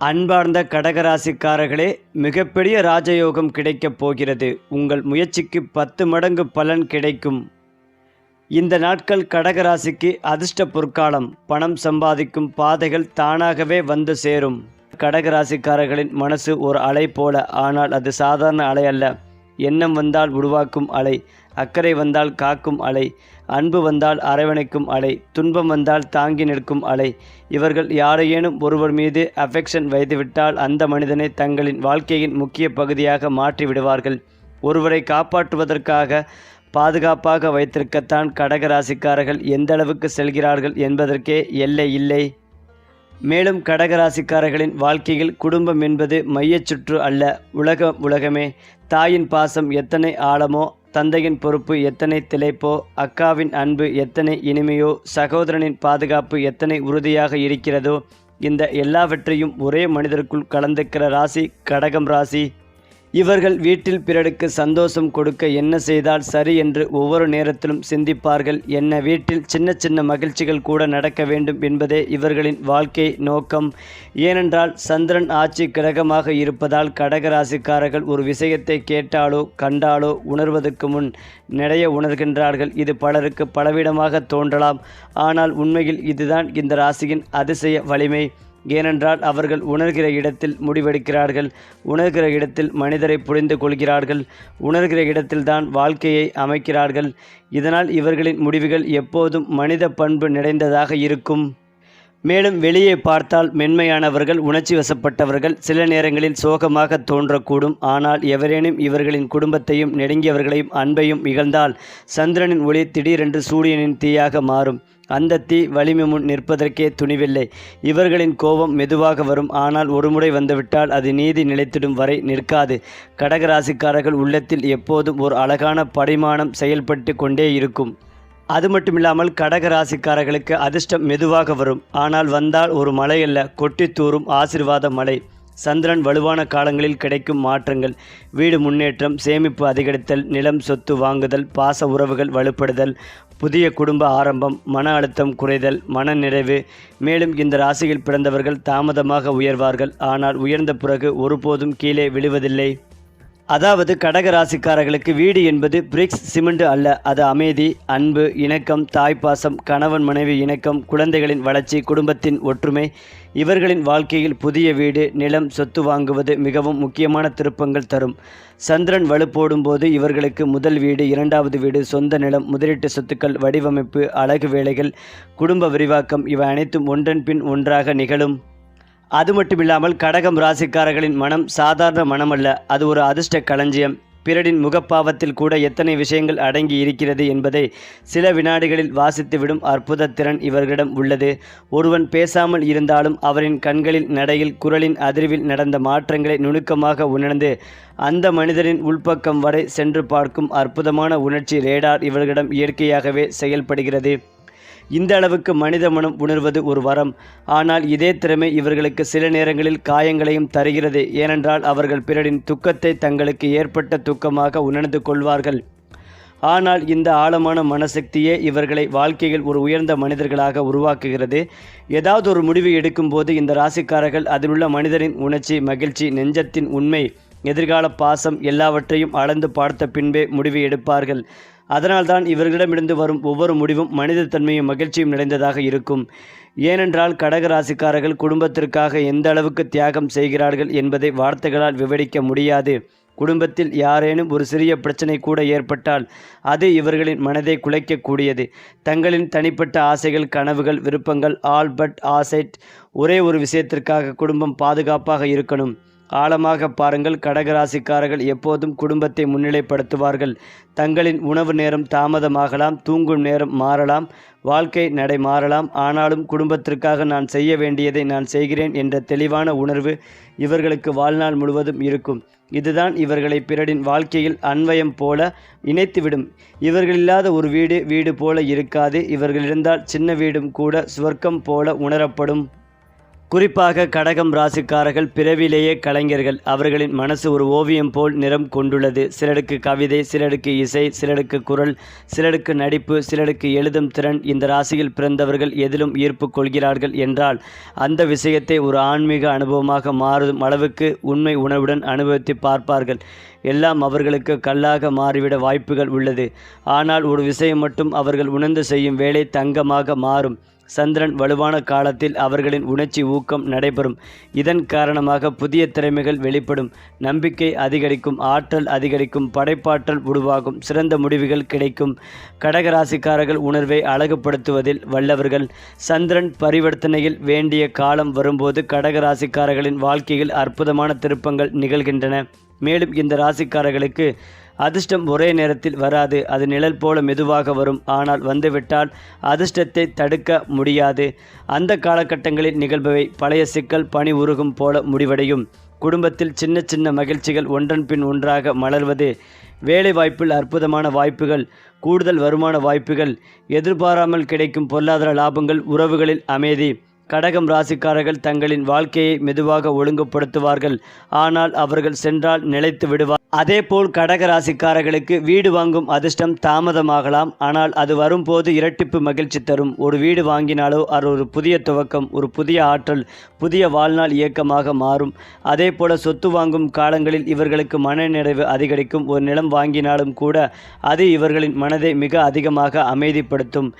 அன்பார்ந்த கடகராசிக்காரர்களே மிகப்பெரிய ராஜயோகம் கிடைக்கப் போகிறது. உங்கள் முயற்சிக்கு பத்து மடங்கு பலன் கிடைக்கும். இந்த நாட்கள் கடகராசிக்கு அதிர்ஷ்ட பொற்காலம். பணம் சம்பாதிக்கும் பாதைகள் தானாகவே வந்து சேரும். கடகராசிக்காரர்களின் மனசு ஒரு அலை போல ஆனால் அது சாதாரண அலை அல்ல. எண்ணம் வந்தால் உருவாக்கும் அலை. அக்கறை வந்தால் காக்கும் அலை அன்பு வந்தால் அரவணைக்கும் அலை துன்பம் வந்தால் தாங்கி நிற்கும் அலை. இவர்கள் யாரையேனும் ஒருவர் மீது அஃபெக்ஷன் வைத்துவிட்டால் அந்த மனிதனை தங்களின் வாழ்க்கையின் முக்கிய பகுதியாக மாற்றி விடுவார்கள். ஒருவரை காப்பாற்றுவதற்காக பாதுகாப்பாக வைத்திருக்கத்தான் கடகராசிக்காரர்கள் எந்தளவுக்கு செல்கிறார்கள் என்பதற்கே எல்லை இல்லை. மேலும் கடகராசிக்காரர்களின் வாழ்க்கையில் குடும்பம் என்பது மையச்சுற்று அல்ல உலக உலகமே. தாயின் பாசம் எத்தனை ஆழமோ தந்தையின் பொறுப்பு எத்தனை திளைப்போ அக்காவின் அன்பு எத்தனை இனிமையோ சகோதரனின் பாதுகாப்பு எத்தனை உறுதியாக இருக்கிறதோ இந்த எல்லாவற்றையும் ஒரே மனிதருக்குள் கலந்துக்கிற ராசி கடகம் ராசி. இவர்கள் வீட்டில் பிறருக்கு சந்தோஷம் கொடுக்க என்ன செய்தால் சரி என்று ஒவ்வொரு நேரத்திலும் சிந்திப்பார்கள். என்ன வீட்டில் சின்ன சின்ன மகிழ்ச்சிகள் கூட நடக்க வேண்டும் என்பதே இவர்களின் வாழ்க்கை நோக்கம். ஏனென்றால் சந்திரன் ஆட்சி கிரகமாக இருப்பதால் கடகராசிக்காரர்கள் ஒரு விஷயத்தை கேட்டாலோ கண்டாலோ உணர்வதற்கு முன் நிறைய உணர்கின்றார்கள். இது பலருக்கு பலவிடமாக தோன்றலாம். ஆனால் உண்மையில் இதுதான் இந்த ராசியின் அதிசய வலிமை. ஏனென்றால் அவர்கள் உணர்கிற இடத்தில் முடிவெடுக்கிறார்கள் உணர்கிற இடத்தில் மனிதரை புரிந்து கொள்கிறார்கள் உணர்கிற இடத்தில்தான் வாழ்க்கையை அமைக்கிறார்கள். இதனால் இவர்களின் முடிவுகள் எப்போதும் மனித பண்பு நிறைந்ததாக இருக்கும். மேலும் வெளியே பார்த்தால் மென்மையானவர்கள் உணர்ச்சி வசப்பட்டவர்கள் சில நேரங்களில் சோகமாக தோன்றக்கூடும். ஆனால் எவரேனும் இவர்களின் குடும்பத்தையும் நெருங்கியவர்களையும் அன்பையும் இகழ்ந்தால் சந்திரனின் ஒளி திடீரென்று சூரியனின் தீயாக மாறும். அந்த தீ வலிமை முன் நிற்பதற்கே துணிவில்லை. இவர்களின் கோபம் மெதுவாக வரும். ஆனால் ஒருமுறை வந்துவிட்டால் அது நீதி நிலைத்திடும் வரை நிற்காது. கடகராசிக்காரர்கள் உள்ளத்தில் எப்போதும் ஒரு அழகான பரிமாணம் செயல்பட்டு கொண்டே இருக்கும். அது மட்டுமில்லாமல் கடக ராசிக்காரர்களுக்கு அதிர்ஷ்டம் மெதுவாக வரும். ஆனால் வந்தால் ஒரு மழை அல்ல கொட்டி ஆசிர்வாத மழை சந்திரன் வலுவான காலங்களில் கிடைக்கும் மாற்றங்கள் வீடு முன்னேற்றம் சேமிப்பு அதிகரித்தல் நிலம் சொத்து வாங்குதல் பாச உறவுகள் வலுப்படுதல் புதிய குடும்ப ஆரம்பம் மன அழுத்தம் குறைதல் மன நிறைவு. மேலும் இந்த ராசியில் பிறந்தவர்கள் தாமதமாக உயர்வார்கள். ஆனால் உயர்ந்த பிறகு ஒருபோதும் கீழே விழுவதில்லை. அதாவது கடக ராசிக்காரர்களுக்கு வீடு என்பது பிரிக்ஸ் சிமெண்ட் அல்ல. அது அமைதி அன்பு இணக்கம் தாய்ப்பாசம் கணவன் மனைவி இணக்கம் குழந்தைகளின் வளர்ச்சி குடும்பத்தின் ஒற்றுமை. இவர்களின் வாழ்க்கையில் புதிய வீடு நிலம் சொத்து வாங்குவது மிகவும் முக்கியமான திருப்பங்கள் தரும். சந்திரன் வலுப்போடும் போது இவர்களுக்கு முதல் வீடு இரண்டாவது வீடு சொந்த நிலம் முதலீட்டு சொத்துக்கள் வடிவமைப்பு அழகு வேலைகள் குடும்ப விரிவாக்கம் இவை அனைத்தும் ஒன்றன் பின் ஒன்றாக நிகழும். அது மட்டுமில்லாமல் கடகம் ராசிக்காரர்களின் மனம் சாதாரண மனமல்ல. அது ஒரு அதிர்ஷ்ட களஞ்சியம். பிறரின் முகப்பாவத்தில் கூட எத்தனை விஷயங்கள் அடங்கி இருக்கிறது என்பதை சில வினாடிகளில் வாசித்துவிடும் அற்புத திறன் இவர்களிடம் உள்ளது. ஒருவன் பேசாமல் இருந்தாலும் அவரின் கண்களில் நடையில் குரலின் அதிர்வில் நடந்த மாற்றங்களை நுணுக்கமாக உணர்ந்து அந்த மனிதரின் உள்பக்கம் வரை சென்று பார்க்கும் அற்புதமான உணர்ச்சி ரேடார் இவர்களிடம் இயற்கையாகவே செயல்படுகிறது. இந்த அளவுக்கு மனித மனம் உணர்வது ஒரு வரம். ஆனால் இதே திறமை இவர்களுக்கு சில நேரங்களில் காயங்களையும் தருகிறது. ஏனென்றால் அவர்கள் பிறரின் துக்கத்தை தங்களுக்கு ஏற்பட்ட துக்கமாக உணர்ந்து கொள்வார்கள். ஆனால் இந்த ஆழமான மனசக்தியே இவர்களை வாழ்க்கையில் ஒரு உயர்ந்த மனிதர்களாக உருவாக்குகிறது. ஏதாவது ஒரு முடிவு எடுக்கும்போது இந்த ராசிக்காரர்கள் அதிலுள்ள மனிதரின் உணர்ச்சி மகிழ்ச்சி நெஞ்சத்தின் உண்மை எதிர்கால பாசம் எல்லாவற்றையும் அளந்து பார்த்த பின்பே முடிவு எடுப்பார்கள். அதனால்தான் இவர்களிடமிருந்து வரும் ஒவ்வொரு முடிவும் மனிதத்தன்மையும் மகிழ்ச்சியும் நிறைந்ததாக இருக்கும். ஏனென்றால் கடக ராசிக்காரர்கள் குடும்பத்திற்காக எந்த அளவுக்கு தியாகம் செய்கிறார்கள் என்பதை வார்த்தைகளால் விவரிக்க முடியாது. குடும்பத்தில் யாரேனும் ஒரு சிறிய பிரச்சனை கூட ஏற்பட்டால் அது இவர்களின் மனதை குலைக்கக்கூடியது. தங்களின் தனிப்பட்ட ஆசைகள் கனவுகள் விருப்பங்கள் ஆல்பர்ட் ஆசைட் ஒரே ஒரு விஷயத்திற்காக குடும்பம் பாதுகாப்பாக இருக்கணும். ஆழமாக பாருங்கள் கடகராசிக்காரர்கள் எப்போதும் குடும்பத்தை முன்னிலைப்படுத்துவார்கள். தங்களின் உணவு நேரம் தாமதமாகலாம் தூங்கும் நேரம் மாறலாம் வாழ்க்கை நடை மாறலாம். ஆனாலும் குடும்பத்திற்காக நான் செய்ய வேண்டியதை நான் செய்கிறேன் என்ற தெளிவான உணர்வு இவர்களுக்கு வாழ்நாள் முழுவதும் இருக்கும். இதுதான் இவர்களை பிறரின் வாழ்க்கையில் அன்வயம் போல இணைத்துவிடும். இவர்களில்லாத ஒரு வீடு வீடு போல இருக்காது. இவர்கள் இருந்தால் சின்ன வீடும் கூட சுவர்க்கம் போல உணரப்படும். குறிப்பாக கடகம் ராசிக்காரர்கள் பிறவிலேயே கலைஞர்கள். அவர்களின் மனசு ஒரு ஓவியம் போல் நிறம் கொண்டுள்ளது. சிலருக்கு கவிதை சிலருக்கு இசை சிலருக்கு குரல் சிலருக்கு நடிப்பு சிலருக்கு எழுதும் திறன். இந்த ராசியில் பிறந்தவர்கள் எதிலும் ஈர்ப்பு கொள்கிறார்கள் என்றால் அந்த விஷயத்தை ஒரு ஆன்மீக அனுபவமாக மாறும் அளவுக்கு உண்மை உணர்வுடன் அனுபவித்து பார்ப்பார்கள். எல்லாம் அவர்களுக்கு கல்லாக மாறிவிட வாய்ப்புகள் உள்ளது. ஆனால் ஒரு விஷயம் மட்டும் அவர்கள் உணர்ந்து செய்யும் வேலை தங்கமாக மாறும். சந்திரன் வலுவான காலத்தில் அவர்களின் உணர்ச்சி ஊக்கம் நடைபெறும். இதன் காரணமாக புதிய திறமைகள் வெளிப்படும். நம்பிக்கை அதிகரிக்கும் ஆற்றல் அதிகரிக்கும் படைப்பாற்றல் உருவாகும் சிறந்த முடிவுகள் கிடைக்கும். கடகராசிக்காரர்கள் உணர்வை அழகுபடுத்துவதில் வல்லவர்கள். சந்திரன் பரிவர்த்தனையில் வேண்டிய காலம் வரும்போது கடகராசிக்காரர்களின் வாழ்க்கையில் அற்புதமான திருப்பங்கள் நிகழ்கின்றன. மேலும் இந்த ராசிக்காரர்களுக்கு அதிர்ஷ்டம் ஒரே நேரத்தில் வராது. அது நிழல் போல மெதுவாக வரும். ஆனால் வந்துவிட்டால் அதிர்ஷ்டத்தை தடுக்க முடியாது. அந்த காலகட்டங்களில் நிகழ்பவை பழைய சிக்கல் பனி உருகும் போல முடிவடையும். குடும்பத்தில் சின்ன சின்ன மகிழ்ச்சிகள் ஒன்றன் பின் ஒன்றாக மலர்வது வேலை வாய்ப்பில் அற்புதமான வாய்ப்புகள் கூடுதல் வருமான வாய்ப்புகள் எதிர்பாராமல் கிடைக்கும் பொருளாதார லாபங்கள் உறவுகளில் அமைதி. கடகம் ராசிக்காரர்கள் தங்களின் வாழ்க்கையை மெதுவாக ஒழுங்குபடுத்துவார்கள். ஆனால் அவர்கள் சென்றால் நிலைத்து விடுவார். அதேபோல் கடக ராசிக்காரர்களுக்கு வீடு வாங்கும் அதிர்ஷ்டம் தாமதமாகலாம். ஆனால் அது வரும்போது இரட்டிப்பு மகிழ்ச்சி தரும். ஒரு வீடு வாங்கினாலோ அது ஒரு புதிய துவக்கம் ஒரு புதிய ஆற்றல் புதிய வாழ்நாள் இயக்கமாக மாறும். அதே போல சொத்து வாங்கும் காலங்களில் இவர்களுக்கு மன நிறைவு அதிகரிக்கும். ஒரு நிலம் வாங்கினாலும் கூட அது இவர்களின் மனதை மிக அதிகமாக அமைதிப்படுத்தும்.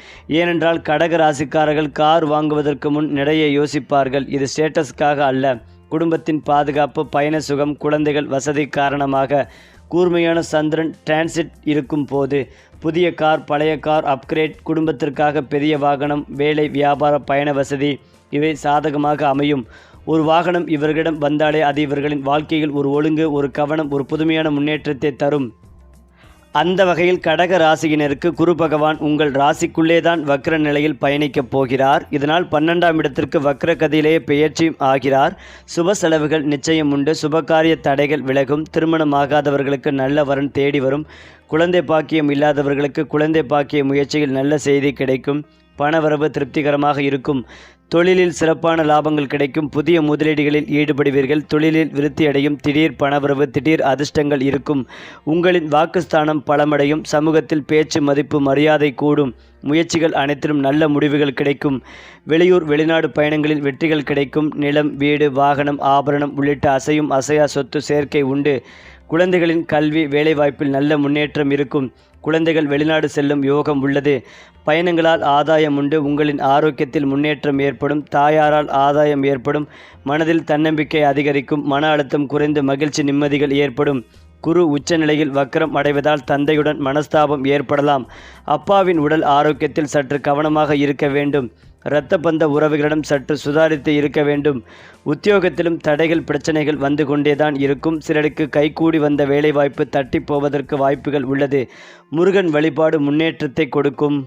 ஏனென்றால் கடக ராசிக்காரர்கள் கார் வாங்குவதற்கு முன் நிறைய யோசிப்பார்கள். இது ஸ்டேட்டஸ்க்காக அல்ல. குடும்பத்தின் பாதுகாப்பு பயண சுகம் குழந்தைகள் வசதி காரணமாக கூர்மையான சந்திரன் டிரான்சிட் இருக்கும் போது புதிய கார் பழைய கார் அப்கிரேட் குடும்பத்திற்காக பெரிய வாகனம் வேலை வியாபார பயண வசதி இவை சாதகமாக அமையும். ஒரு வாகனம் இவர்களிடம் வந்தாலே அது இவர்களின் வாழ்க்கையில் ஒரு ஒழுங்கு ஒரு கவனம் ஒரு புதுமையான முன்னேற்றத்தை தரும். அந்த வகையில் கடக ராசியினருக்கு குரு பகவான் உங்கள் ராசிக்குள்ளே தான் வக்ர நிலையில் பயணிக்கப் போகிறார். இதனால் பன்னெண்டாம் இடத்திற்கு வக்ர கதியிலேயே பெயர்ச்சியும் ஆகிறார். சுப செலவுகள் நிச்சயம் உண்டு. சுபகாரிய தடைகள் விலகும். திருமணமாகாதவர்களுக்கு நல்ல வரன் தேடி வரும். குழந்தை பாக்கியம் இல்லாதவர்களுக்கு குழந்தை பாக்கிய முயற்சியில் நல்ல செய்தி கிடைக்கும். பணவரவு திருப்திகரமாக இருக்கும். தொழிலில் சிறப்பான லாபங்கள் கிடைக்கும். புதிய முதலீடுகளில் ஈடுபடுவீர்கள். தொழிலில் விருத்தியடையும் திடீர் பணவரவு திடீர் அதிர்ஷ்டங்கள் இருக்கும். உங்களின் வாக்குஸ்தானம் பலமடையும். சமூகத்தில் பேச்சு மதிப்பு மரியாதை கூடும். முயற்சிகள் அனைத்திலும் நல்ல முடிவுகள் கிடைக்கும். வெளியூர் வெளிநாடு பயணங்களில் வெற்றிகள் கிடைக்கும். நிலம் வீடு வாகனம் ஆபரணம் உள்ளிட்ட அசையும் அசையா சொத்து சேர்க்கை உண்டு. குழந்தைகளின் கல்வி வேலைவாய்ப்பில் நல்ல முன்னேற்றம் இருக்கும். குழந்தைகள் வெளிநாடு செல்லும் யோகம் உள்ளது. பயணங்களால் ஆதாயம் உண்டு. உங்களின் ஆரோக்கியத்தில் முன்னேற்றம் ஏற்படும். தாயாரால் ஆதாயம் ஏற்படும். மனதில் தன்னம்பிக்கை அதிகரிக்கும். மன அழுத்தம் குறைந்து மகிழ்ச்சி நிம்மதிகள் ஏற்படும். குரு உச்சநிலையில் வக்கரம் அடைவதால் தந்தையுடன் மனஸ்தாபம் ஏற்படலாம். அப்பாவின் உடல் ஆரோக்கியத்தில் சற்று கவனமாக இருக்க வேண்டும். இரத்த பந்த உறவுகளிடம் சற்று சுதாரித்து இருக்க வேண்டும். உத்தியோகத்திலும் தடைகள் பிரச்சனைகள் வந்து கொண்டேதான் இருக்கும். சிலருக்கு கைகூடி வந்த வேலைவாய்ப்பு தட்டி போவதற்கு வாய்ப்புகள் உள்ளது. முருகன் வழிபாடு முன்னேற்றத்தை கொடுக்கும்.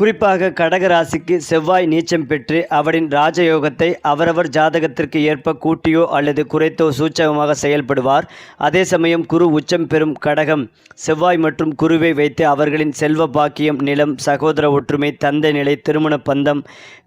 குறிப்பாக கடகராசிக்கு செவ்வாய் நீச்சம் பெற்று அவரின் ராஜயோகத்தை அவரவர் ஜாதகத்திற்கு ஏற்ப கூட்டியோ அல்லது குறைத்தோ சூச்சகமாக செயல்படுவார். அதே சமயம் குரு உச்சம் பெறும் கடகம் செவ்வாய் மற்றும் குருவை வைத்து அவர்களின் செல்வ பாக்கியம் நிலம் சகோதர ஒற்றுமை தந்தை நிலை திருமண பந்தம்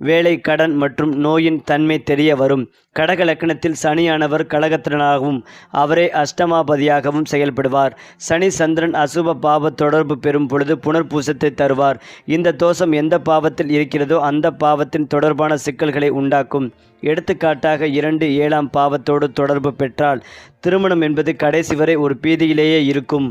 வேலை கடன் மற்றும் நோயின் தன்மை தெரிய வரும். கடக லக்கணத்தில் சனியானவர் கழகத்தினராகவும் அவரே அஷ்டமாபதியாகவும் செயல்படுவார். சனி சந்திரன் அசுப பாப தொடர்பு பெறும் பொழுது புனர்பூசத்தை தருவார். இந்த தோஷம் எந்த பாவத்தில் இருக்கிறதோ அந்த பாவத்தின் தொடர்பான சிக்கல்களை உண்டாக்கும். எடுத்துக்காட்டாக இரண்டு ஏழாம் பாவத்தோடு தொடர்பு பெற்றால் திருமணம் என்பது கடைசி வரை ஒரு பீதியிலேயே இருக்கும்.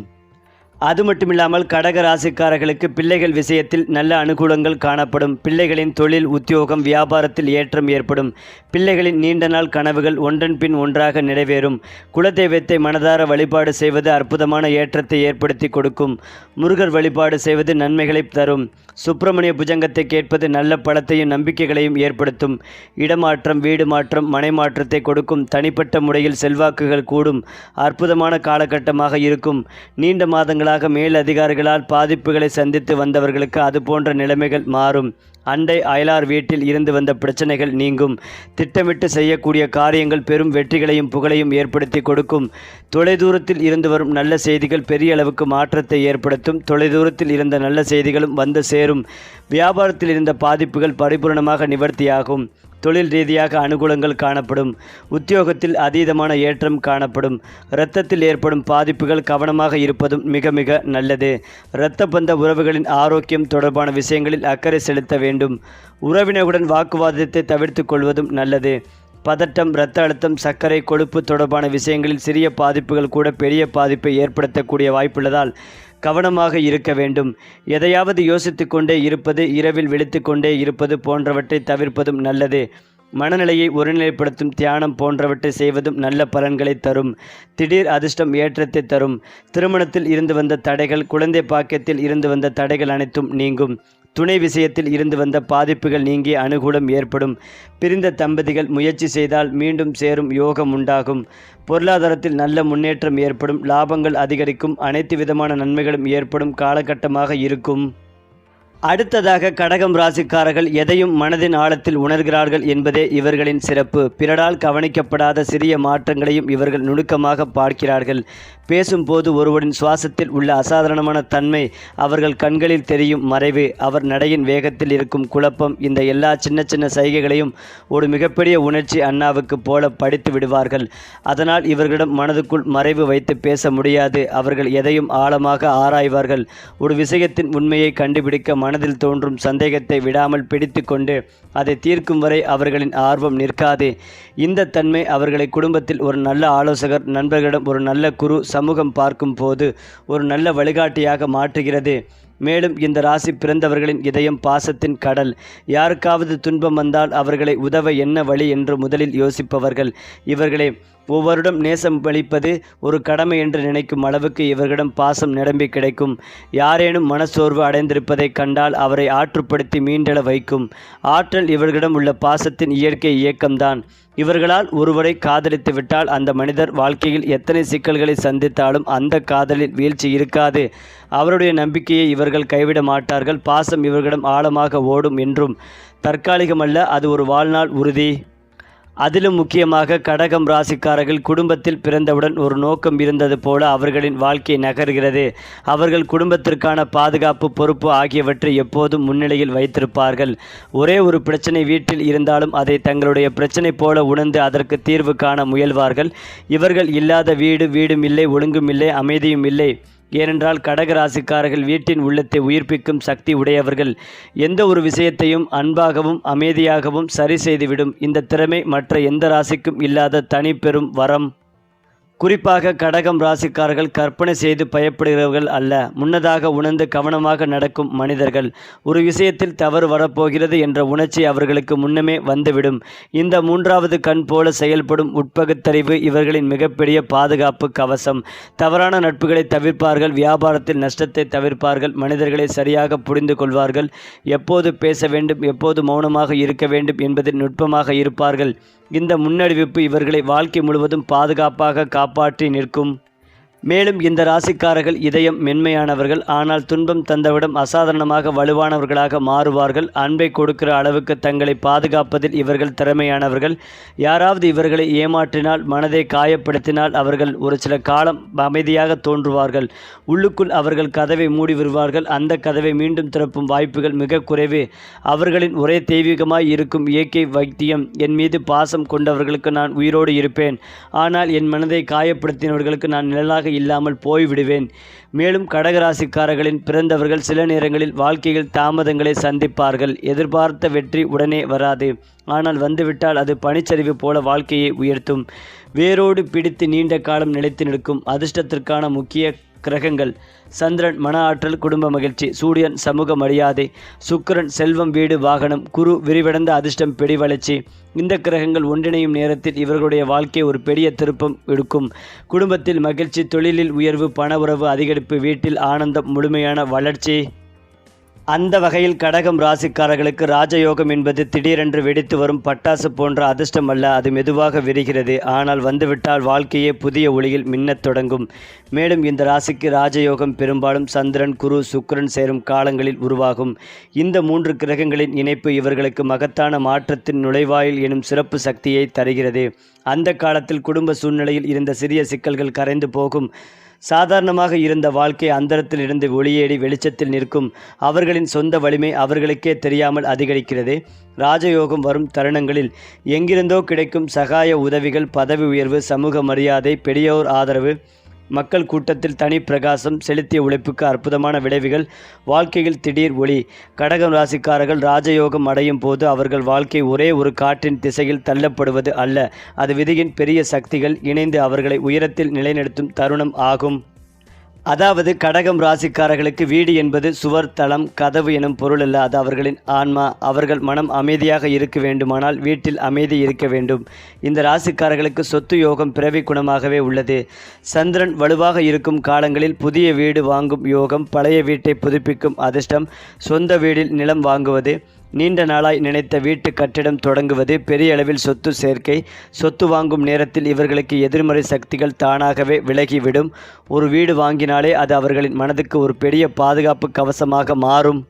அது மட்டுமில்லாமல் கடக ராசிக்காரர்களுக்கு பிள்ளைகள் விஷயத்தில் நல்ல அனுகூலங்கள் காணப்படும். பிள்ளைகளின் தொழில் உத்தியோகம் வியாபாரத்தில் ஏற்றம் ஏற்படும். பிள்ளைகளின் நீண்ட நாள் கனவுகள் ஒன்றன் பின் ஒன்றாக நிறைவேறும். குலதெய்வத்தை மனதார வழிபாடு செய்வது அற்புதமான ஏற்றத்தை ஏற்படுத்தி கொடுக்கும். முருகர் வழிபாடு செய்வது நன்மைகளை தரும். சுப்பிரமணிய புஜங்கத்தை கேட்பது நல்ல பலத்தையும் நம்பிக்கைகளையும் ஏற்படுத்தும். இடமாற்றம் வீடு மாற்றம் மனை மாற்றத்தை கொடுக்கும். தனிப்பட்ட முறையில் செல்வாக்குகள் கூடும். அற்புதமான காலகட்டமாக இருக்கும். நீண்ட மாதங்கள் மேல் அதிகாரிகளால் பாதிப்புகளை சந்தித்து வந்தவர்களுக்கு அது போன்ற நிலைமைகள் மாறும். அண்டை அயலார் வீட்டில் இருந்து வந்த பிரச்சனைகள் நீங்கும். திட்டமிட்டு செய்யக்கூடிய காரியங்கள் பெரும் வெற்றிகளையும் புகழையும் ஏற்படுத்தி கொடுக்கும். தொலைதூரத்தில் இருந்து வரும் நல்ல செய்திகள் பெரிய அளவுக்கு மாற்றத்தை ஏற்படுத்தும். தொலைதூரத்தில் இருந்த நல்ல செய்திகளும் வந்து சேரும். வியாபாரத்தில் இருந்த பாதிப்புகள் பரிபூர்ணமாக நிவர்த்தியாகும். தொழில் ரீதியாக அனுகூலங்கள் காணப்படும். உத்தியோகத்தில் அதீதமான ஏற்றம் காணப்படும். இரத்தத்தில் ஏற்படும் பாதிப்புகள் கவனமாக இருப்பதும் மிக மிக நல்லது. இரத்த பந்த உறவுகளின் ஆரோக்கியம் தொடர்பான விஷயங்களில் அக்கறை செலுத்த வேண்டும். உறவினருடன் வாக்குவாதத்தை தவிர்த்து கொள்வதும் நல்லது. பதட்டம் இரத்த அழுத்தம் சர்க்கரை கொழுப்பு தொடர்பான விஷயங்களில் சிறிய பாதிப்புகள் கூட பெரிய பாதிப்பை ஏற்படுத்தக்கூடிய வாய்ப்புள்ளதால் கவனமாக இருக்க வேண்டும். எதையாவது யோசித்து கொண்டே இருப்பது இரவில் விழித்து கொண்டே இருப்பது போன்றவற்றை தவிர்ப்பதும் நல்லது. மனநிலையை ஒருநிலைப்படுத்தும் தியானம் போன்றவற்றை செய்வதும் நல்ல பலன்களை தரும். திடீர் அதிர்ஷ்டம் ஏற்றத்தை தரும். திருமணத்தில் இருந்து வந்த தடைகள் குழந்தை பாக்கியத்தில் இருந்து வந்த தடைகள் அனைத்தும் நீங்கும். துணை விஷயத்தில் இருந்து வந்த பாதிப்புகள் நீங்கி அனுகூலம் ஏற்படும். பிரிந்த தம்பதிகள் முயற்சி செய்தால் மீண்டும் சேரும் யோகம் உண்டாகும். பொருளாதாரத்தில் நல்ல முன்னேற்றம் ஏற்படும். லாபங்கள் அதிகரிக்கும். அனைத்து விதமான நன்மைகளும் ஏற்படும். காலகட்டமாக இருக்கும். அடுத்ததாக கடகம் ராசிக்காரர்கள் எதையும் மனதின் ஆழத்தில் உணர்கிறார்கள் என்பதே இவர்களின் சிறப்பு. பிறரால் கவனிக்கப்படாத சிறிய மாற்றங்களையும் இவர்கள் நுணுக்கமாக பார்க்கிறார்கள். பேசும்போது ஒருவரின் சுவாசத்தில் உள்ள அசாதாரணமான தன்மை அவர்கள் கண்களில் தெரியும் மறைவு. அவர் நடையின் வேகத்தில் இருக்கும் குழப்பம் இந்த எல்லா சின்ன சின்ன சைகைகளையும் ஒரு மிகப்பெரிய உணர்ச்சி அண்ணாவுக்கு போல படித்து விடுவார்கள். அதனால் இவர்களிடம் மனதுக்குள் மறைவு வைத்து பேச முடியாது. அவர்கள் எதையும் ஆழமாக ஆராய்வார்கள். ஒரு விஷயத்தின் உண்மையை கண்டுபிடிக்க மனதில் தோன்றும் சந்தேகத்தை விடாமல் பிடித்து கொண்டு அதை தீர்க்கும் வரை அவர்களின் ஆர்வம் நிற்காது. இந்த தன்மை அவர்களை குடும்பத்தில் ஒரு நல்ல ஆலோசகர் நண்பர்களிடம் ஒரு நல்ல குரு சமூகம் பார்க்கும் போது ஒரு நல்ல வழிகாட்டியாக மாற்றுகிறது. மேலும் இந்த ராசி பிறந்தவர்களின் இதயம் பாசத்தின் கடல். யாருக்காவது துன்பம் வந்தால் அவர்களை உதவ என்ன வழி என்று முதலில் யோசிப்பவர்கள். இவர்களை ஒவ்வொருடம் நேசம் அளிப்பது ஒரு கடமை என்று நினைக்கும் அளவுக்கு இவர்களிடம் பாசம் நிரம்பி கிடைக்கும். யாரேனும் மனச்சோர்வு அடைந்திருப்பதைக் கண்டால் அவரை ஆற்றுப்படுத்தி மீண்டெழ வைக்கும். ஆற்றல் இவர்களிடம் உள்ள பாசத்தின் இயற்கை இயக்கம்தான். இவர்களால் ஒருவரை காதலித்து விட்டால் அந்த மனிதர் வாழ்க்கையில் எத்தனை சிக்கல்களை சந்தித்தாலும் அந்த காதலில் வீழ்ச்சி இருக்காது. அவருடைய நம்பிக்கையை இவர்கள் கைவிட மாட்டார்கள். பாசம் இவர்களிடம் ஆழமாக ஓடும் என்றும் தற்காலிகமல்ல அது ஒரு வாழ்நாள் உறுதி. அதிலும் முக்கியமாக கடகம் ராசிக்காரர்கள் குடும்பத்தில் பிறந்தவுடன் ஒரு நோக்கம் இருந்தது போல அவர்களின் வாழ்க்கை நகர்கிறது. அவர்கள் குடும்பத்திற்கான பாதுகாப்பு பொறுப்பு ஆகியவற்றை எப்போதும் முன்னிலையில் வைத்திருப்பார்கள். ஒரே ஒரு பிரச்சனை வீட்டில் இருந்தாலும் அதை தங்களுடைய பிரச்சனை போல உணர்ந்து அதற்கு தீர்வு காண முயல்வார்கள். இவர்கள் இல்லாத வீடு வீடும் இல்லை ஒழுங்கும் இல்லை அமைதியும் இல்லை. ஏனென்றால் கடக ராசிக்காரர்கள் வீட்டின் உள்ளத்தை உயிர்ப்பிக்கும் சக்தி உடையவர்கள். எந்த ஒரு விஷயத்தையும் அன்பாகவும் அமைதியாகவும் சரி செய்துவிடும். இந்த திறமை மற்ற எந்த ராசிக்கும் இல்லாத தனி பெரும் வரம். குறிப்பாக கடகம் ராசிக்காரர்கள் கற்பனை செய்து பயப்படுகிறவர்கள் அல்ல. முன்னதாக உணர்ந்து கவனமாக நடக்கும் மனிதர்கள். ஒரு விஷயத்தில் தவறு வரப்போகிறது என்ற உணர்ச்சி அவர்களுக்கு முன்னமே வந்துவிடும். இந்த மூன்றாவது கண் போல செயல்படும் உட்பகுத்தறிவு இவர்களின் மிகப்பெரிய பாதுகாப்பு கவசம். தவறான நட்புகளை தவிர்ப்பார்கள் வியாபாரத்தில் நஷ்டத்தை தவிர்ப்பார்கள் மனிதர்களை சரியாக புரிந்து கொள்வார்கள் எப்போது பேச வேண்டும் எப்போது மௌனமாக இருக்க வேண்டும் என்பதில் நுட்பமாக இருப்பார்கள். இந்த முன்னறிவிப்பு இவர்களை வாழ்க்கை முழுவதும் பாதுகாப்பாக காப்பாற்றி நிற்கும் மேலும் இந்த ராசிக்காரர்கள் இதயம் மென்மையானவர்கள் ஆனால் துன்பம் தந்தவிடம் அசாதாரணமாக வலுவானவர்களாக மாறுவார்கள். அன்பை கொடுக்கிற அளவுக்கு தங்களை பாதுகாப்பதில் இவர்கள் திறமையானவர்கள். யாராவது இவர்களை ஏமாற்றினால் மனதை காயப்படுத்தினால் அவர்கள் ஒரு சில காலம் அமைதியாக தோன்றுவார்கள். உள்ளுக்குள் அவர்கள் கதவை மூடி வருவார்கள் அந்த கதவை மீண்டும் திறப்பும் வாய்ப்புகள் மிக குறைவு. அவர்களின் ஒரே தெய்வீகமாய் இருக்கும் இயற்கை வைத்தியம் என் மீது பாசம் கொண்டவர்களுக்கு நான் உயிரோடு இருப்பேன். ஆனால் என் மனதை காயப்படுத்தினவர்களுக்கு நான் நிழலாக இல்லாமல் போய்விடுவேன். மேலும் கடகராசிக்காரர்களின் பிறந்தவர்கள் சில நேரங்களில் வாழ்க்கையில் தாமதங்களை சந்திப்பார்கள். எதிர்பார்த்த வெற்றி உடனே வராது. ஆனால் வந்துவிட்டால் அது பனிச்சரிவு போல வாழ்க்கையை உயர்த்தும். வேரோடு பிடித்து நீண்ட காலம் நிலைத்து நிற்கும் அதிர்ஷ்டத்திற்கான முக்கிய கிரகங்கள். சந்திரன் மன ஆற்றல் குடும்ப மகிழ்ச்சி சூரியன் சமூக மரியாதை சுக்கிரன் செல்வம் வீடு வாகனம் குரு விரிவடைந்த அதிர்ஷ்டம் பெடி வளர்ச்சி. இந்த கிரகங்கள் ஒன்றிணையும் நேரத்தில் இவர்களுடைய வாழ்க்கை ஒரு பெரிய திருப்பம் எடுக்கும். குடும்பத்தில் மகிழ்ச்சி தொழிலில் உயர்வு பண உறவு அதிகரிப்பு வீட்டில் ஆனந்தம் முழுமையான வளர்ச்சி. அந்த வகையில் கடகம் ராசிக்காரர்களுக்கு ராஜயோகம் என்பது திடீரென்று வெடித்து வரும் பட்டாசு போன்ற அதிர்ஷ்டம் அல்ல. அது மெதுவாக விரிகிறது. ஆனால் வந்துவிட்டால் வாழ்க்கையே புதிய ஒளியில் மின்னத் தொடங்கும். மேலும் இந்த ராசிக்கு ராஜயோகம் பெரும்பாலும் சந்திரன் குரு சுக்கரன் சேரும் காலங்களில் உருவாகும். இந்த மூன்று கிரகங்களின் இணைப்பு இவர்களுக்கு மகத்தான மாற்றத்தின் நுழைவாயில் எனும் சிறப்பு சக்தியை தருகிறது. அந்த காலத்தில் குடும்ப சூழ்நிலையில் இருந்த சிறிய சிக்கல்கள் கரைந்து போகும். சாதாரணமாக இருந்த வாழ்க்கை அந்தரத்தில் இருந்து ஒளியேடி வெளிச்சத்தில் நிற்கும் அவர்களின் சொந்த வலிமை அவர்களுக்கே தெரியாமல் அதிகரிக்கிறது. ராஜயோகம் வரும் தருணங்களில் எங்கிருந்தோ கிடைக்கும் சகாய உதவிகள் பதவி உயர்வு சமூக மரியாதை பெரியோர் ஆதரவு மக்கள் கூட்டத்தில் தனி பிரகாசம் செலுத்திய உழைப்புக்கு அற்புதமான விளைவுகள். வாழ்க்கையில் திடீர் ஒளி. கடகம் ராசிக்காரர்கள் ராஜயோகம் அடையும் போது அவர்கள் வாழ்க்கை ஒரே ஒரு காற்றின் திசையில் தள்ளப்படுவது அல்ல. அது விதியின் பெரிய சக்திகள் இணைந்து அவர்களை உயரத்தில் நிலைநிறுத்தும் தருணம் ஆகும். அதாவது கடகம் ராசிக்காரர்களுக்கு வீடு என்பது சுவர் தளம் கதவு எனும் பொருள் அல்ல. அது அவர்களின் ஆன்மா. அவர்கள் மனம் அமைதியாக இருக்க வேண்டுமானால் வீட்டில் அமைதி இருக்க வேண்டும். இந்த ராசிக்காரர்களுக்கு சொத்து யோகம் பிறவி குணமாகவே உள்ளது. சந்திரன் வலுவாக இருக்கும் காலங்களில் புதிய வீடு வாங்கும் யோகம் பழைய வீட்டை புதுப்பிக்கும் அதிர்ஷ்டம் சொந்த வீடில் நிலம் வாங்குவது நீண்ட நாளாய் நினைத்த வீட்டு கட்டிடம் தொடங்குவது பெரிய அளவில் சொத்து சேர்க்கை சொத்து வாங்கும் நேரத்தில் இவர்களுக்கு எதிர்மறை சக்திகள் தானாகவே விலகிவிடும். ஒரு வீடு வாங்கினாலே அது அவர்களின் மனதுக்கு ஒரு பெரிய பாதுகாப்பு கவசமாக மாறும்.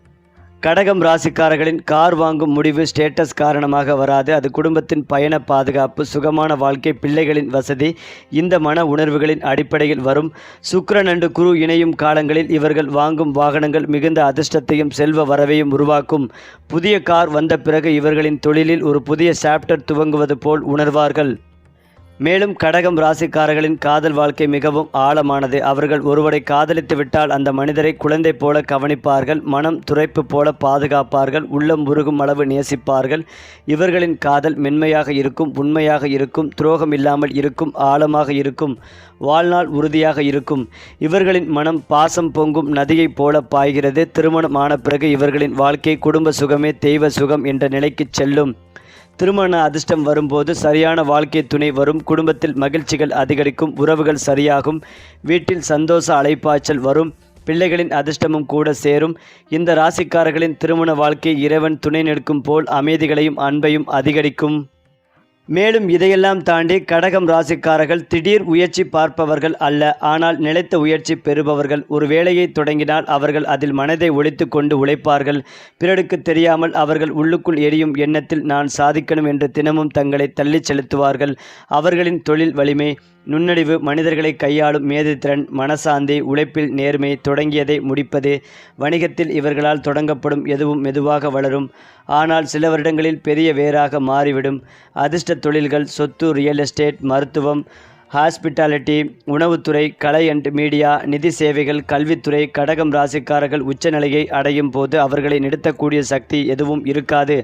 கடகம் ராசிக்காரர்களின் கார் வாங்கும் முடிவு ஸ்டேட்டஸ் காரணமாக வராது. அது குடும்பத்தின் பயண பாதுகாப்பு சுகமான வாழ்க்கை பிள்ளைகளின் வசதி இந்த மன உணர்வுகளின் அடிப்படையில் வரும். சுக்கிரன் அண்டு குரு இணையும் காலங்களில் இவர்கள் வாங்கும் வாகனங்கள் மிகுந்த அதிர்ஷ்டத்தையும் செல்வ வரவையும் உருவாக்கும். புதிய கார் வந்த பிறகு இவர்களின் தொழிலில் ஒரு புதிய சாப்டர் துவங்குவது போல் உணர்வார்கள். மேலும் கடகம் ராசிக்காரர்களின் காதல் வாழ்க்கை மிகவும் ஆழமானது. அவர்கள் ஒருவரை காதலித்து விட்டால் அந்த மனிதரை குழந்தை போல கவனிப்பார்கள் மனம் துரைப்பு போல பாதுகாப்பார்கள் உள்ளம் உருகும் அளவு நேசிப்பார்கள். இவர்களின் காதல் மென்மையாக இருக்கும் உண்மையாக இருக்கும் துரோகம் இல்லாமல் இருக்கும் ஆழமாக இருக்கும் வாழ்நாள் உறுதியாக இருக்கும். இவர்களின் மனம் பாசம் பொங்கும் நதியைப் போல பாய்கிறது. திருமணம் ஆன பிறகு இவர்களின் வாழ்க்கை குடும்ப சுகமே தெய்வ சுகம் என்ற நிலைக்கு செல்லும். திருமண அதிர்ஷ்டம் வரும்போது சரியான வாழ்க்கை துணை வரும். குடும்பத்தில் மகிழ்ச்சிகள் அதிகரிக்கும். உறவுகள் சரியாகும். வீட்டில் சந்தோஷ அலைப்பாய்ச்சல் வரும். பிள்ளைகளின் அதிர்ஷ்டமும் கூட சேரும். இந்த ராசிக்காரர்களின் திருமண வாழ்க்கை இறைவன் துணை நிற்கும் போல் அமைதிகளையும் அன்பையும் அதிகரிக்கும். மேலும் இதையெல்லாம் தாண்டி கடகம் ராசிக்காரர்கள் திடீர் உயர்ச்சி பார்ப்பவர்கள் அல்ல. ஆனால் நிலைத்த உயர்ச்சி பெறுபவர்கள் ஒரு வேலையை தொடங்கினால் அவர்கள் அதில் மனதை ஒழித்து கொண்டு உழைப்பார்கள். பிறருக்கு தெரியாமல் அவர்கள் உள்ளுக்குள் எரியும் எண்ணத்தில் நான் சாதிக்கணும் என்று தினமும் தங்களை தள்ளிச் செலுத்துவார்கள். அவர்களின் தொழில் வலிமை நுண்ணறிவு மனிதர்களை கையாளும் மேதைத்திறன் மனசாந்தி உழைப்பில் நேர்மை தொடங்கியதை முடிப்பது வணிகத்தில் இவர்களால் தொடங்கப்படும் எதுவும் மெதுவாக வளரும். ஆனால் சில வருடங்களில் பெரிய வேராக மாறிவிடும். அதிர்ஷ்ட தொழில்கள் சொத்து ரியல் எஸ்டேட் மருத்துவம் ஹாஸ்பிட்டாலிட்டி உணவுத்துறை கலை அண்ட் மீடியா நிதி சேவைகள் கல்வித்துறை கடகம் ராசிக்காரர்கள் உச்சநிலையை அடையும் போது அவர்களை நிறுத்தக்கூடிய சக்தி எதுவும் இருக்காது.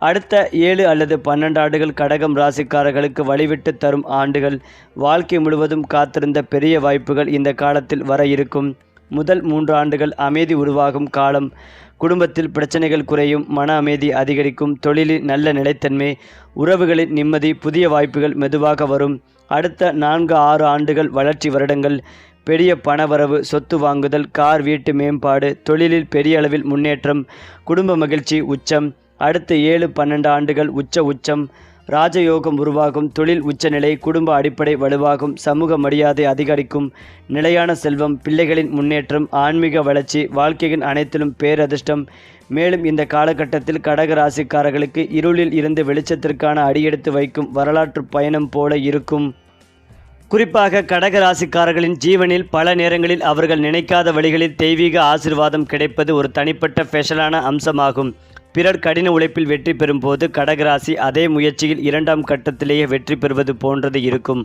அடுத்த ஏழு அல்லது பன்னெண்டு ஆண்டுகள் கடகம் ராசிக்காரர்களுக்கு வழிவிட்டு தரும் ஆண்டுகள். வாழ்க்கை முழுவதும் காத்திருந்த பெரிய வாய்ப்புகள் இந்த காலத்தில் வர இருக்கும். முதல் மூன்று ஆண்டுகள் அமைதி உருவாகும் காலம். குடும்பத்தில் பிரச்சனைகள் குறையும் மன அமைதி அதிகரிக்கும் தொழிலில் நல்ல நிலைத்தன்மை உறவுகளின் நிம்மதி புதிய வாய்ப்புகள் மெதுவாக வரும். அடுத்த நான்கு ஆறு ஆண்டுகள் வளர்ச்சி வருடங்கள். பெரிய பணவரவு சொத்து வாங்குதல் கார் வீட்டு மேம்பாடு தொழிலில் பெரிய அளவில் முன்னேற்றம் குடும்ப மகிழ்ச்சி உச்சம் அடுத்த ஏழு பன்னெண்டு ஆண்டுகள் உச்ச உச்சம். ராஜயோகம் உருவாகும். தொழில் உச்சநிலை குடும்ப அடிப்படை வலுவாகும். சமூக மரியாதை அதிகரிக்கும். நிலையான செல்வம் பிள்ளைகளின் முன்னேற்றம் ஆன்மீக வளர்ச்சி வாழ்க்கையின் அனைத்திலும் பேரதிர்ஷ்டம். மேலும் இந்த காலகட்டத்தில் கடக ராசிக்காரர்களுக்கு இருளில் இருந்து வெளிச்சத்திற்கான அடியெடுத்து வைக்கும் வரலாற்று பயணம் போல இருக்கும். குறிப்பாக கடக ராசிக்காரர்களின் ஜீவனில் பல நேரங்களில் அவர்கள் நினைக்காத வழிகளில் தெய்வீக ஆசிர்வாதம் கிடைப்பது ஒரு தனிப்பட்ட ஸ்பெஷலான அம்சமாகும். பிறர் கடின உழைப்பில் வெற்றி பெறும்போது கடகராசி அதே முயற்சியில் இரண்டாம் கட்டத்திலேயே வெற்றி பெறுவது போன்றது இருக்கும்.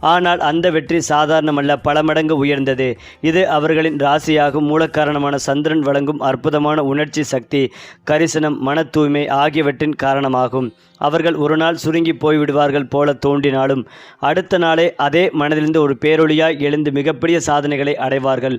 ஆனால் அந்த வெற்றி சாதாரணமல்ல பல மடங்கு உயர்ந்தது. இது அவர்களின் ராசியாகும் மூலக்காரணமான சந்திரன் வழங்கும் அற்புதமான உணர்ச்சி சக்தி கரிசனம் மன தூய்மை ஆகியவற்றின் காரணமாகும். அவர்கள் ஒரு நாள் சுருங்கி போய்விடுவார்கள் போல தோன்றினாலும் அடுத்த நாளே அதே மனதிலிருந்து ஒரு பேரொழியாய் எழுந்து மிகப்பெரிய சாதனைகளை அடைவார்கள்.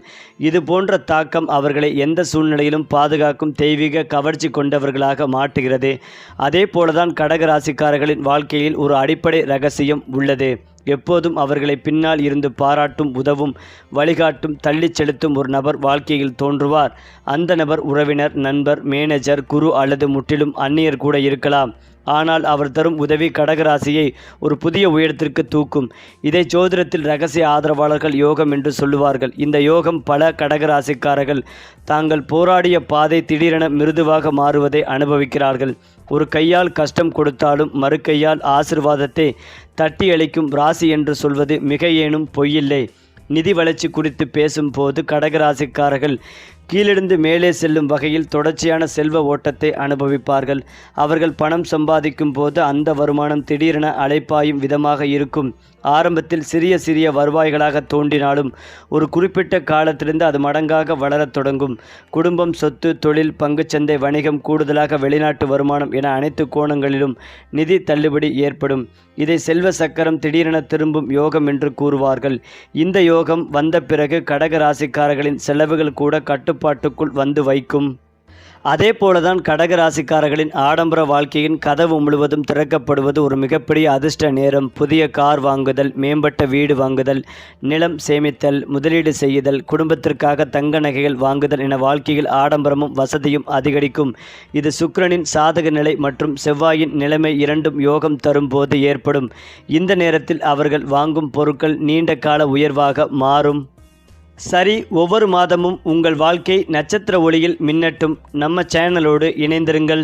இது போன்ற தாக்கம் அவர்களை எந்த சூழ்நிலையிலும் பாதுகாக்கும் தெய்வீக கவர்ச்சி கொண்டவர்களாக மாட்டுகிறது அதே போலதான் கடக ராசிக்காரர்களின் வாழ்க்கையில் ஒரு அடிப்படை ரகசியம் உள்ளது. எப்போதும் அவர்களை பின்னால் இருந்து பாராட்டும் உதவும் வழிகாட்டும் தள்ளிச் செலுத்தும் ஒரு நபர் வாழ்க்கையில் தோன்றுவார். அந்த நபர் உறவினர் நண்பர் மேனேஜர் குரு அல்லது முற்றிலும் அந்நியர் கூட இருக்கலாம். ஆனால் அவர் தரும் உதவி கடகராசியை ஒரு புதிய உயரத்திற்கு தூக்கும். இதை ஜோதிடத்தில் ரகசிய ஆதரவாளர்கள் யோகம் என்று சொல்லுவார்கள். இந்த யோகம் பல கடகராசிக்காரர்கள் தாங்கள் போராடிய பாதை திடீரென மிருதுவாக மாறுவதை அனுபவிக்கிறார்கள். ஒரு கையால் கஷ்டம் கொடுத்தாலும் மறு கையால் ஆசிர்வாதத்தை தட்டி அளிக்கும் ராசி என்று சொல்வது மிக ஏனும் பொய்யில்லை. நிதி வளர்ச்சி குறித்து பேசும்போது கடகராசிக்காரர்கள் கீழிருந்து மேலே செல்லும் வகையில் தொடர்ச்சியான செல்வ ஓட்டத்தை அனுபவிப்பார்கள். அவர்கள் பணம் சம்பாதிக்கும் போது அந்த வருமானம் திடீரென அலைப்பாயும் விதமாக இருக்கும். ஆரம்பத்தில் சிறிய சிறிய வருவாய்களாக தோன்றினாலும் ஒரு குறிப்பிட்ட காலத்திலிருந்து அது மடங்காக வளரத் தொடங்கும். குடும்பம் சொத்து தொழில் பங்குச்சந்தை வணிகம் கூடுதலாக வெளிநாட்டு வருமானம் என அனைத்து கோணங்களிலும் நிதி தள்ளுபடி ஏற்படும். இதை செல்வ சக்கரம் திடீரென திரும்பும் யோகம் என்று கூறுவார்கள். இந்த யோகம் வந்த பிறகு கடக ராசிக்காரர்களின் செலவுகள் கூட கட்டு கட்டுப்பாட்டுக்குள் வந்து வைக்கும். அதே போலதான் கடக ராசிக்காரர்களின் ஆடம்பர வாழ்க்கையின் கதவு முழுவதும் திறக்கப்படுவது ஒரு மிகப்பெரிய அதிர்ஷ்ட நேரம். புதிய கார் வாங்குதல் மேம்பட்ட வீடு வாங்குதல் நிலம் சேமித்தல் முதலீடு செய்யுதல் குடும்பத்திற்காக தங்க நகைகள் வாங்குதல் என வாழ்க்கையில் ஆடம்பரமும் வசதியும் அதிகரிக்கும். இது சுக்கிரனின் சாதக நிலை மற்றும் செவ்வாயின் நிலைமை இரண்டும் யோகம் தரும் போது ஏற்படும். இந்த நேரத்தில் அவர்கள் வாங்கும் பொருட்கள் நீண்ட கால உயர்வாக மாறும். சரி ஒவ்வொரு மாதமும் உங்கள் வாழ்க்கை நட்சத்திர ஒளியில் மின்னட்டும். நம்ம சேனலோடு இணைந்திருங்கள்.